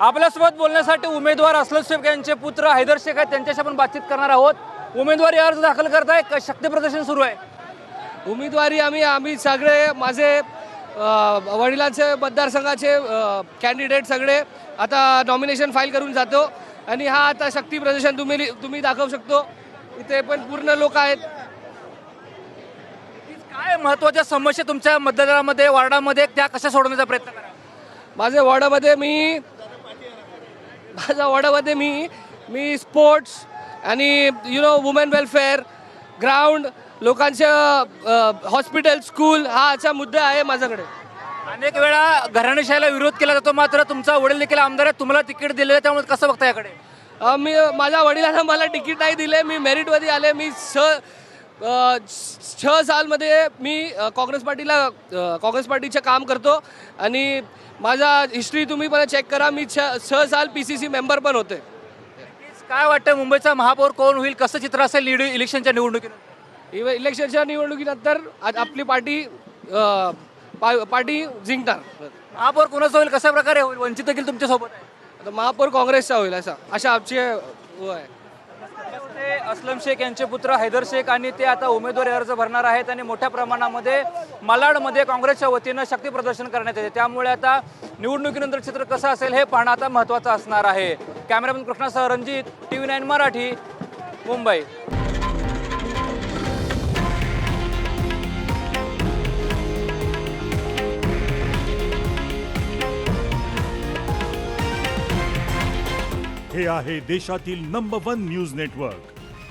आपल्यासोबत बोलण्यासाठी उमेदवार असलम शेख यांचे पुत्र हैदर शेख आहेत. त्यांच्याशी आपण बातचीत करणार आहोत. उमेदवारी अर्ज दाखल करताय. क- शक्ती प्रदर्शन सुरू आहे. उमेदवारी आम्ही आम्ही सगळे माझे वडिलांचे मतदारसंघाचे कॅन्डिडेट सगळे आता नॉमिनेशन फाईल करून जातो. आणि हा आता शक्ती प्रदर्शन तुम्ही तुम्ही दाखवू शकतो. इथे पण पूर्ण लोक आहेत. काय महत्त्वाच्या समस्या तुमच्या मतदारामध्ये वार्डामध्ये त्या कशा सोडवण्याचा प्रयत्न करा? माझ्या वॉर्डामध्ये मी माझ्या वॉर्डामध्ये मी मी स्पोर्ट्स आणि you know women welfare ground लोकांच्या हॉस्पिटल स्कूल हा असा मुद्दा आहे माझ्याकडे. अनेक वेळा घराणेशाहीला विरोध केला जातो मात्र तुमचा वडील देखील आमदार आहे तुम्हाला तिकीट दिलेलं आहे त्यामुळे कसं बघता याकडे? मी माझ्या वडिलांना मला तिकीट नाही दिले मी मेरिटमध्ये आले मी स छह सालमध्ये मी काँग्रेस पार्टीला काँग्रेस पार्टीचं काम करतो आणि माझा हिस्ट्री तुम्ही पण चेक करा मी छ छह साल पी सी सी मेंबर पण होते. काय वाटतं मुंबईचा महापौर कोण होईल? कसं चित्र असेल लीड इलेक्शनच्या निवडणुकीत इव- इलेक्शनच्या निवडणुकीनंतर आज आपली पार्टी पार्टी जिंकणार. महापौर कोणाचं होईल? कशा प्रकारे होईल? वंचित देखील तुमच्यासोबत महापौर काँग्रेसचा होईल असा अशा आमची आहे. असलम शेख यांचे पुत्र हैदर शेख आणि ते आता उमेदवारी अर्ज भरणार आहेत आणि मोठ्या प्रमाणामध्ये मालाडमध्ये काँग्रेसच्या वतीनं शक्ती प्रदर्शन करण्यात येते. त्यामुळे आता निवडणुकीनंतर चित्र कसं असेल हे पाहणं आता महत्त्वाचं असणार आहे. Cameraman कृष्णासह Ranjit T V nine Marathi Mumbai. हे आहे देशातील नंबर वन न्यूज नेटवर्क